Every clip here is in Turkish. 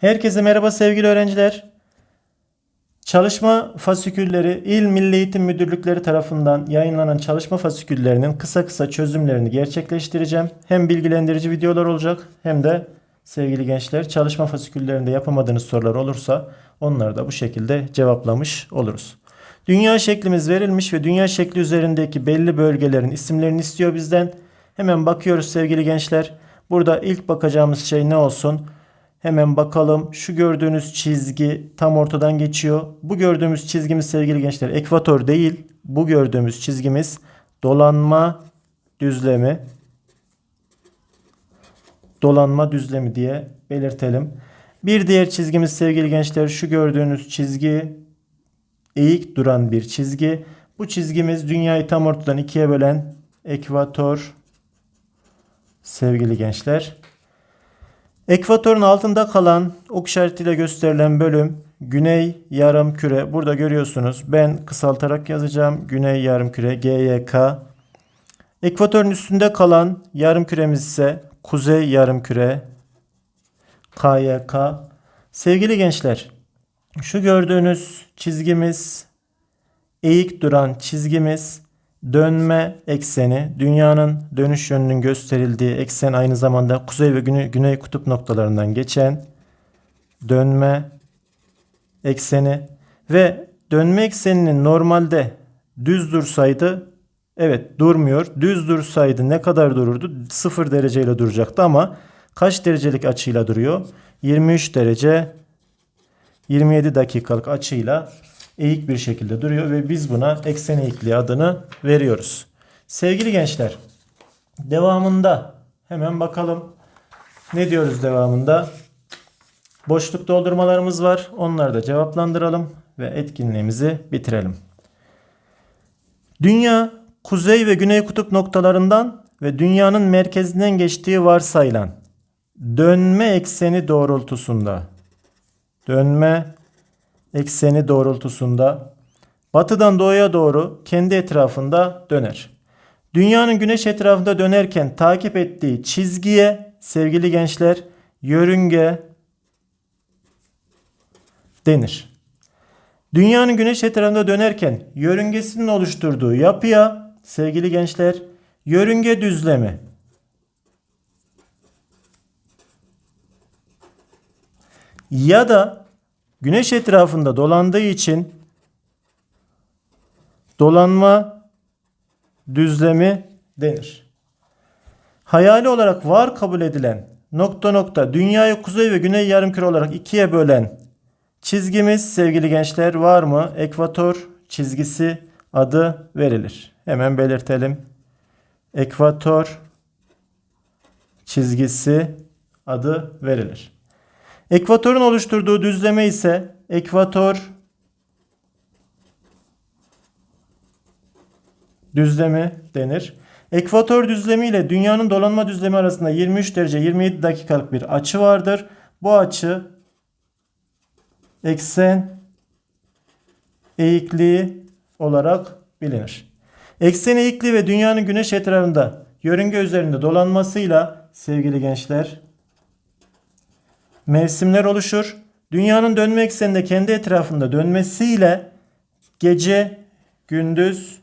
Herkese merhaba sevgili öğrenciler. Çalışma fasikülleri İl Milli Eğitim Müdürlükleri tarafından yayınlanan çalışma fasiküllerinin kısa kısa çözümlerini gerçekleştireceğim. Hem bilgilendirici videolar olacak hem de sevgili gençler çalışma fasiküllerinde yapamadığınız sorular olursa onları da bu şekilde cevaplamış oluruz. Dünya şeklimiz verilmiş ve dünya şekli üzerindeki belli bölgelerin isimlerini istiyor bizden. Hemen bakıyoruz sevgili gençler. Burada ilk bakacağımız şey ne olsun? Hemen bakalım. Şu gördüğünüz çizgi tam ortadan geçiyor. Bu gördüğümüz çizgimiz sevgili gençler ekvator değil. Bu gördüğümüz çizgimiz dolanma düzlemi. Dolanma düzlemi diye belirtelim. Bir diğer çizgimiz sevgili gençler şu gördüğünüz çizgi eğik duran bir çizgi. Bu çizgimiz dünyayı tam ortadan ikiye bölen ekvator sevgili gençler. Ekvatorun altında kalan ok işaretiyle gösterilen bölüm Güney yarım küre. Burada görüyorsunuz. Ben kısaltarak yazacağım. Güney yarım küre GYK. Ekvatorun üstünde kalan yarım küremiz ise Kuzey yarım küre KYK. Sevgili gençler, şu gördüğünüz çizgimiz eğik duran çizgimiz dönme ekseni dünyanın dönüş yönünün gösterildiği eksen aynı zamanda kuzey ve güney, güney kutup noktalarından geçen dönme ekseni ve dönme ekseninin normalde düz dursaydı evet durmuyor. Düz dursaydı ne kadar dururdu? 0 dereceyle duracaktı ama kaç derecelik açıyla duruyor? 23 derece 27 dakikalık açıyla eğik bir şekilde duruyor ve biz buna eksen eğikliği adını veriyoruz. Sevgili gençler, devamında hemen bakalım ne diyoruz devamında? Boşluk doldurmalarımız var. Onları da cevaplandıralım ve etkinliğimizi bitirelim. Dünya kuzey ve güney kutup noktalarından ve dünyanın merkezinden geçtiği varsayılan dönme ekseni doğrultusunda dönme ekseni doğrultusunda batıdan doğuya doğru kendi etrafında döner. Dünyanın güneş etrafında dönerken takip ettiği çizgiye sevgili gençler yörünge denir. Dünyanın güneş etrafında dönerken yörüngesinin oluşturduğu yapıya sevgili gençler yörünge düzlemi ya da güneş etrafında dolandığı için dolanma düzlemi denir. Hayali olarak var kabul edilen nokta nokta dünyayı kuzey ve güney yarımküre olarak ikiye bölen çizgimiz sevgili gençler var mı? Ekvator çizgisi adı verilir. Hemen belirtelim. Ekvator çizgisi adı verilir. Ekvatorun oluşturduğu düzleme ise ekvator düzlemi denir. Ekvator düzlemi ile dünyanın dolanma düzlemi arasında 23 derece 27 dakikalık bir açı vardır. Bu açı eksen eğikliği olarak bilinir. Eksen eğikliği ve dünyanın güneş etrafında yörünge üzerinde dolanmasıyla sevgili gençler mevsimler oluşur. Dünyanın dönme ekseninde kendi etrafında dönmesiyle gece gündüz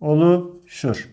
oluşur.